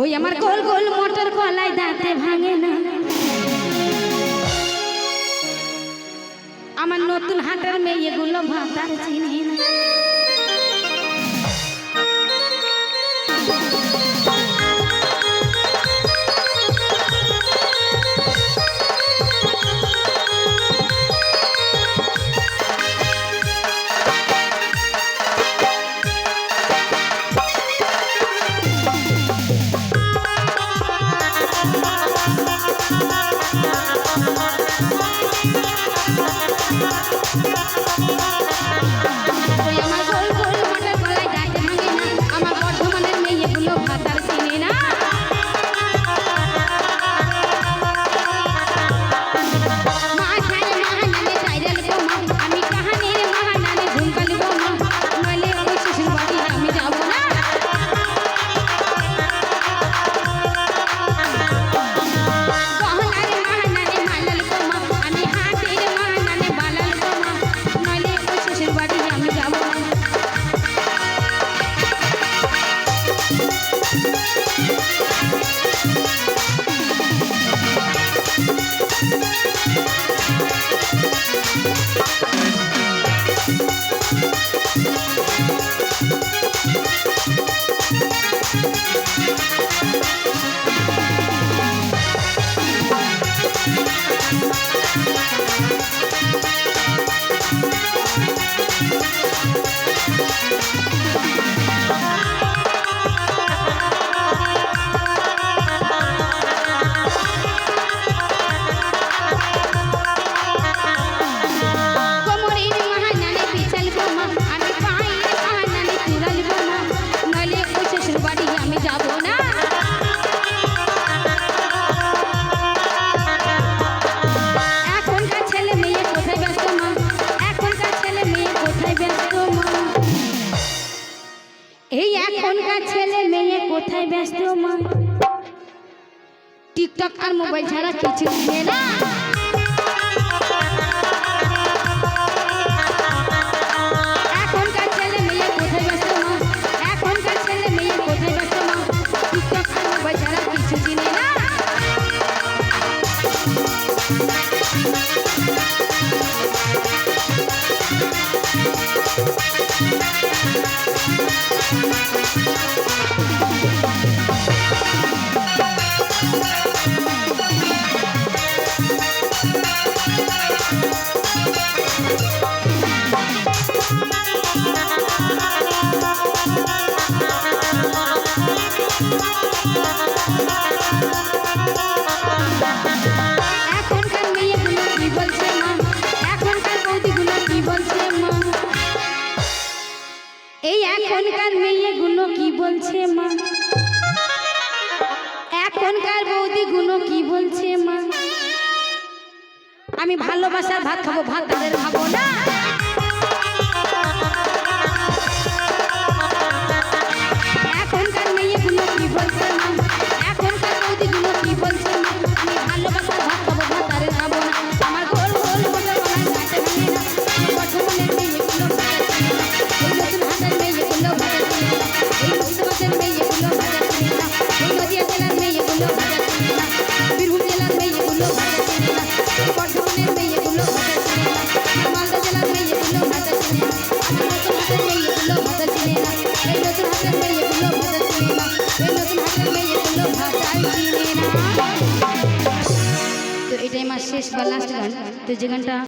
ওই আমার গোল গোল মোটর কলায় দাঁতে ভাঙে না। আমার নতুন হাটের মেয়েগুলো ভাতার চিনে না। এখনকার ছেলে মেয়ে কোথায় ব্যস্ত মা? টিকটক আর মোবাইল ছাড়া কিছু না বলছে মা? এখনকার বৌদিগুলো কি বলছে মা? আমি ভালোবাসার ভাত খাব, ভাত তাদের খাব না? শেষ বা লাস্ট গান। তো যে গানটা